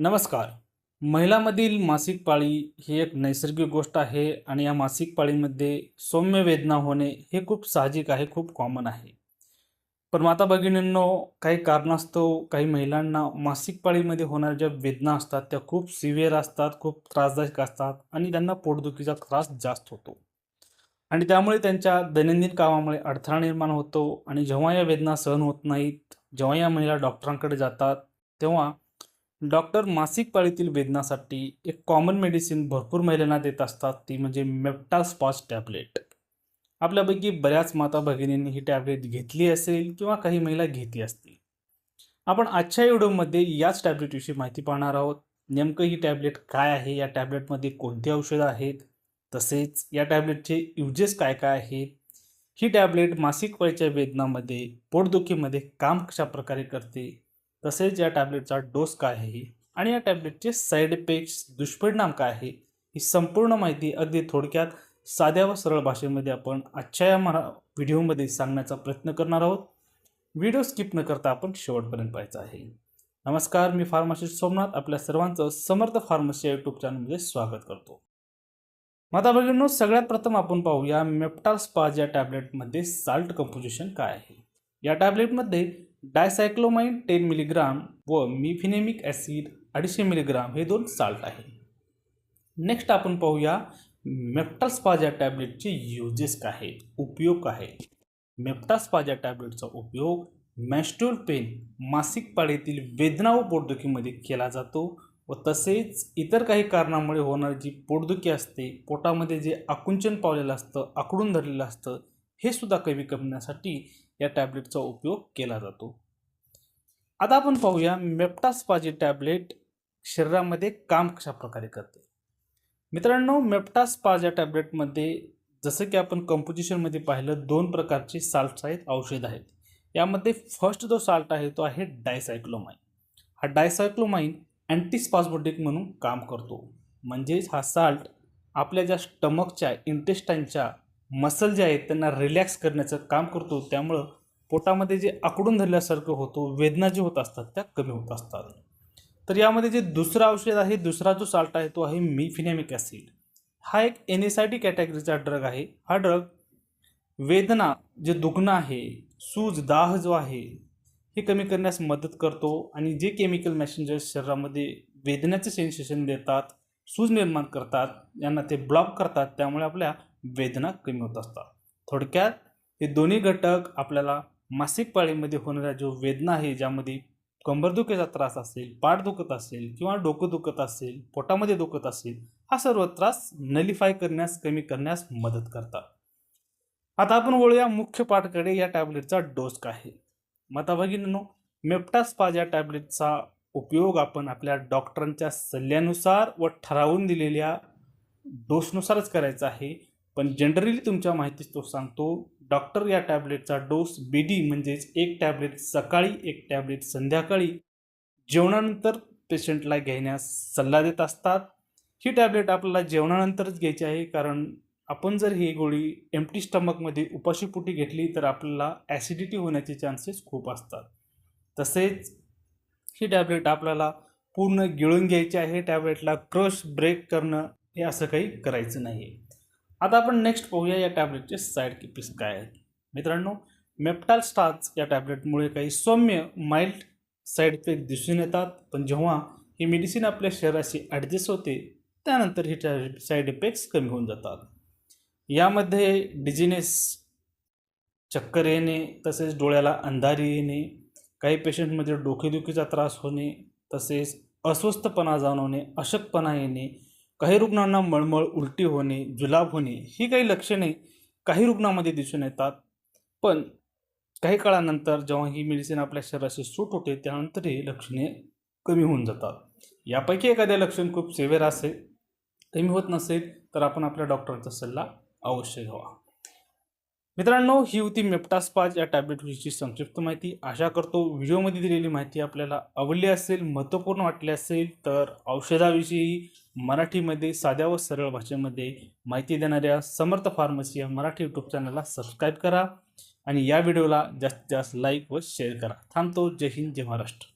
नमस्कार. महिलामधील मासिक पाळी ही एक नैसर्गिक गोष्ट आहे आणि या मासिक पाळीमध्ये सौम्य वेदना होणे हे खूप साहजिक आहे खूप कॉमन आहे. पण माता भगिनींनो काही कारणास्तव काही महिलांना मासिक पाळीमध्ये होणाऱ्या ज्या वेदना असतात त्या खूप सिव्हिअर असतात खूप त्रासदायक असतात आणि त्यांना पोटदुखीचा त्रास जास्त होतो. आणि त्यामुळे त्यांच्या दैनंदिन कामामुळे अडथळा निर्माण होतो आणि जेव्हा या वेदना सहन होत नाहीत जेव्हा या महिला डॉक्टरांकडे जातात तेव्हा डॉक्टर मासिक पाळीतील वेदनासाठी एक कॉमन मेडिसिन भरपूर महिलांना देत असतात ती म्हणजे मेप्टास्पॉज टॅबलेट. आपल्यापैकी बऱ्याच माता भगिनींनी ही टॅबलेट घेतली असेल किंवा काही महिला घेतली असतील. आपण आजच्या व्हिडिओमध्ये याच टॅबलेटविषयी माहिती पाहणार आहोत. नेमकं ही टॅबलेट काय आहे? या टॅबलेटमध्ये कोणती औषधं आहेत? तसेच या टॅबलेटचे युजेस काय काय आहेत? ही टॅबलेट मासिक पाळीच्या वेदनामध्ये पोटदुखीमध्ये काम कशा प्रकारे करते? तसेच या टॅबलेटचा डोस काय आहे आणि या टॅबलेटचे साईड इफेक्ट्स दुष्परिणाम काय आहे ही संपूर्ण माहिती अगदी थोडक्यात साध्या व सरळ भाषेमध्ये आपण आजच्या या मरा व्हिडिओमध्ये सांगण्याचा प्रयत्न करणार आहोत. व्हिडिओ स्किप न करता आपण शेवटपर्यंत पाहायचा आहे. नमस्कार मी फार्मासिस्ट सोमनाथ आपल्या सर्वांचं समर्थ फार्मसी या यूट्यूब चॅनलमध्ये स्वागत करतो. माता भगिनींनो सगळ्यात प्रथम आपण पाहूया मेप्टाल स्पाज या टॅबलेटमध्ये साल्ट कंपोजिशन काय आहे. या टॅबलेटमध्ये डायसायक्लोमाइन टेन मिलीग्राम व मिफिनेमिक ॲसिड अडीचशे मिलीग्राम हे दोन साल्ट आहे. नेक्स्ट आपण पाहूया मेप्टास्पाज या टॅबलेटचे युजेस काय आहेत उपयोग काय आहे. मेप्टास्पाज या टॅबलेटचा उपयोग मॅस्ट्युअल पेन मासिक पाळीतील वेदना व पोटदुखीमध्ये केला जातो व तसेच इतर काही कारणामुळे होणारी जी पोटदुखी असते पोटामध्ये जे आकुंचन पावलेलं असतं आकडून धरलेलं असतं हे सुद्धा कमी करण्यासाठी या टॅबलेटचा उपयोग केला जातो. आता आपण पाहूया मेप्टास्पाजी टॅबलेट शरीरामध्ये काम कशा प्रकारे करते. मित्रांनो मेप्टास्पाज या टॅबलेटमध्ये जसं की आपण कंपोजिशनमध्ये पाहिलं दोन प्रकारचे साल्ट्स आहेत औषध आहेत. यामध्ये फर्स्ट जो साल्ट आहे तो आहे डायसायक्लोमाइन हा डायसायक्लोमाइन अँटीस्पास्मोटिक म्हणून काम करतो. म्हणजेच हा साल्ट आपल्या ज्या स्टमकच्या इंटेस्टाईनच्या मसल जे आहेत त्यांना रिलॅक्स करण्याचं काम करतो. त्यामुळं पोटामध्ये जे आकडून धरल्यासारखं होतो वेदना जे होत असतात त्या कमी होत असतात. तर यामध्ये जे दुसरं औषध आहे दुसरा जो साल्ट आहे तो आहे मिफिनॅमिक ॲसिड. हा एक एन एस आय टी कॅटेगरीचा ड्रग आहे. हा ड्रग वेदना जे दुखणं आहे सूज दाह जो आहे हे कमी करण्यास मदत करतो आणि जे केमिकल मॅसेंजर्स शरीरामध्ये वेदनाचे सेन्सेशन देतात सूज निर्माण करतात यांना ते ब्लॉक करतात त्यामुळे आपल्या वेदना कमी होत असतात. थोडक्यात हे दोन्ही घटक आपल्याला मासिक पाळीमध्ये होणाऱ्या जो वेदना आहे ज्यामध्ये कंबरदुखीचा त्रास असेल पाठ दुखत असेल किंवा डोकं दुखत असेल पोटामध्ये दुखत असेल हा सर्व त्रास नलिफाय करण्यास कमी करण्यास मदत करतात. आता आपण वळूया मुख्य पाठकडे या टॅबलेटचा डोस काय आहे. माता भगिनीनो मेप्टास्पाज या टॅबलेटचा उपयोग आपण आपल्या डॉक्टरांच्या सल्ल्यानुसार व ठरावून दिलेल्या डोसनुसारच करायचा आहे. पण जनरली तुमच्या माहितीच तो सांगतो डॉक्टर या टॅबलेटचा डोस बी डी म्हणजेच एक टॅबलेट सकाळी एक टॅबलेट संध्याकाळी. जेवणानंतर पेशंटला घेण्यास सल्ला देत असतात. ही टॅबलेट आपल्याला जेवणानंतरच घ्यायची आहे कारण आपण जर ही गोळी एम्प्टी स्टमकमध्ये उपाशीपोटी घेतली तर आपल्याला ॲसिडिटी होण्याचे चान्सेस खूप असतात. तसेच ही टॅबलेट आपल्याला पूर्ण गिळून घ्यायची आहे टॅबलेटला क्रश ब्रेक करणं हे असं काही करायचं नाही आहे आता आपण नेक्स्ट पाहूया या टॅबलेटचे साईड इफेक्ट्स काय आहेत. मित्रांनो मेप्टाल स्टार्च या टॅबलेटमुळे काही सौम्य माइल्ड साईड इफेक्ट दिसून येतात. पण जेव्हा ही मेडिसिन आपल्या शरीराशी ॲडजस्ट होते त्यानंतर ही साईड इफेक्ट्स कमी होऊन जातात. यामध्ये डिझिनेस चक्कर येणे तसेच डोळ्याला अंधारी येणे काही पेशंटमध्ये डोकेदुखीचा त्रास होणे तसेच अस्वस्थपणा जाणवणे अशक्तपणा येणे काही रुग्णांना मळमळ उलटी होणे जुलाब होणे ही काही लक्षणे काही रुग्णामध्ये दिसून येतात. पण काही काळानंतर जेव्हा ही मेडिसिन आपल्या शरीराशी सूट होते त्यानंतर ही लक्षणे कमी होऊन जातात. यापैकी एखाद्या लक्षण खूप सेवेर असेल कमी होत नसेल तर आपण आपल्या डॉक्टरचा सल्ला अवश्य घ्यावा. मित्रांनो ही होती मेप्टास्पाज या टॅबलेटविषयीची संक्षिप्त माहिती. आशा करतो व्हिडिओमध्ये दिलेली माहिती आपल्याला आवडली असेल महत्त्वपूर्ण वाटली असेल तर औषधाविषयी मराठीमध्ये साध्या व सरळ भाषेमध्ये माहिती देणाऱ्या समर्थ फार्मसी या मराठी यूट्यूब चॅनलला सबस्क्राईब करा आणि या व्हिडिओला जास्तीत जास्त लाईक व शेअर करा. थांबतो. जय हिंद जय महाराष्ट्र.